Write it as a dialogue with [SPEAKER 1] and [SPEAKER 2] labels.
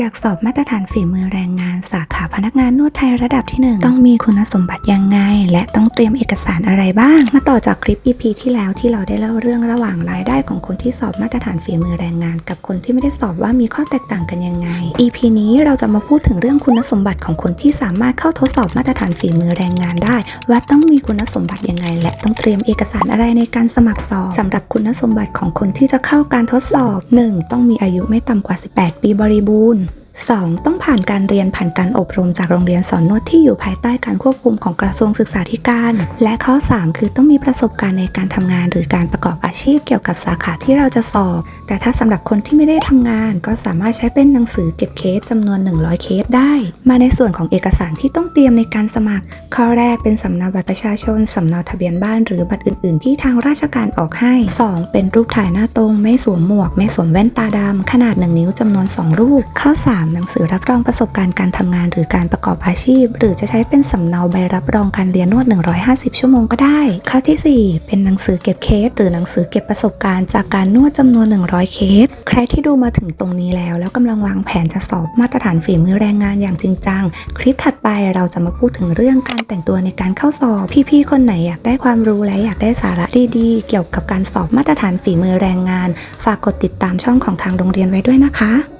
[SPEAKER 1] อยากสอบมาตรฐานฝีมือแรงงานสาขาพนักงานนวดไทยระดับที่ 1 ต้องมีคุณสมบัติยังไง และต้องเตรียมเอกสารอะไรบ้าง มาต่อจากคลิป EP ที่แล้วที่เราได้เล่าเรื่องระหว่างรายได้ของคนที่สอบมาตรฐานฝีมือแรงงาน กับคนที่ไม่ได้สอบว่ามีข้อแตกต่างกันยังไง EP นี้เราจะมาพูดถึงเรื่องคุณสมบัติของคนที่สามารถเข้าทดสอบมาตรฐานฝีมือแรงงานได้ ว่าต้องมีคุณสมบัติยังไง และต้องเตรียมเอกสารอะไรในการสมัครสอบสำหรับคุณสมบัติของคนที่จะเข้าการทดสอบ 1. ต้องมีอายุไม่ต่ำกว่า 18 ปีบริบูรณ์ 2. ต้องผ่านการเรียนผ่านการอบรมจากโรงเรียนสอนนวดที่อยู่ภายใต้การควบคุมของกระทรวงศึกษาธิการ และข้อ 3 คือต้องมีประสบการณ์ในการทำงานหรือการประกอบอาชีพเกี่ยวกับสาขาที่เราจะสอบ แต่ถ้าสำหรับคนที่ไม่ได้ทำงาน ก็สามารถใช้เป็นหนังสือเก็บเคสจำนวน 100 เคสได้ มาในส่วนของเอกสารที่ต้องเตรียมในการสมัคร ข้อแรกเป็นสำเนาบัตรประชาชนสำเนาทะเบียนบ้านหรือบัตรอื่น ๆ ที่ทางราชการออกให้ 2. เป็นรูปถ่ายหน้าตรง ไม่สวมหมวก ไม่สวมแว่นตาดำขนาด 1 นิ้วจำนวน 2 รูป ข้อ 3หนังสือรับรองประสบการณ์การทำงานหรือการประกอบอาชีพ หรือจะใช้เป็นสำเนาใบรับรองการเรียนนวด 150 ชั่วโมงก็ได้ ข้อทีสี่ 4 เป็นหนังสือเก็บเคส หรือหนังสือเก็บประสบการณ์จากการนวดจำนวน 100 เคส ใครที่ดูมาถึงตรงนี้แล้ว แล้วกำลังวางแผนจะสอบมาตรฐานฝีมือแรงงานอย่างจริงจัง คลิปถัดไปเราจะมาพูดถึงเรื่องการแต่งตัวในการเข้าสอบ พี่ๆ คนไหนอยากได้ความรู้และอยากได้สาระดีๆ เกี่ยวกับการสอบมาตรฐานฝีมือแรงงาน ฝากกดติดตามช่องของทางโรงเรียนไว้ด้วยนะคะ